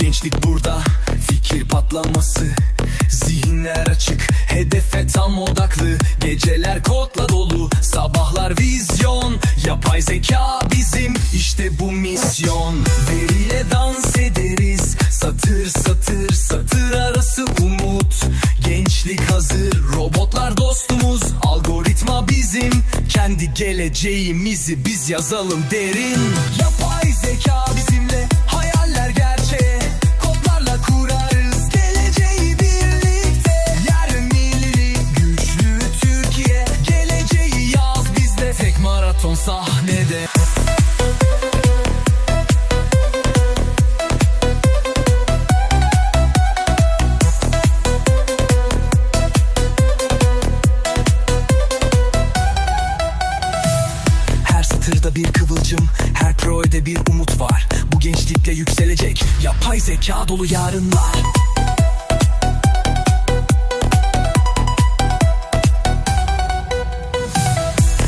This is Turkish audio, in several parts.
gençlik burada Fikir patlaması. Zihinler açık Hedefe tam odaklı. Geceler kodla dolu Sabahlar vizyon. Yapay zeka bizim işte bu misyon. Veriyle dans ederiz Satır satır satır arası umut. Gençlik hazır Robotlar dostumuz. Algoritma bizim Kendi geleceğimizi biz yazalım derin. Yapay zeka bizimle kıvılcım, her proede bir umut var. Bu gençlikle yükselecek yapay zeka dolu yarınlar.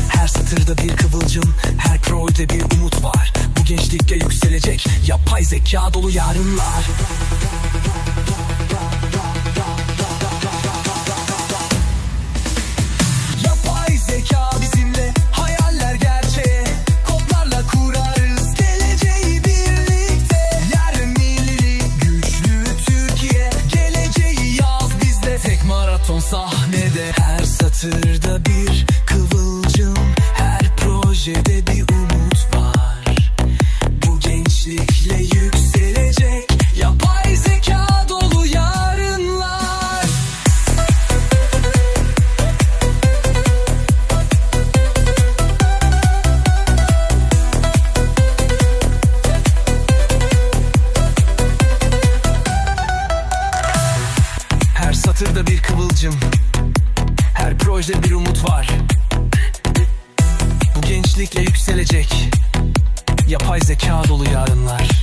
Her satırda bir kıvılcım, her proede bir umut var. Bu gençlikle yükselecek yapay zeka dolu yarınlar. Sahnede her satırda satırda bir kıvılcım. Her projede bir umut var. Bu gençlikle yükselecek Yapay zeka dolu yarınlar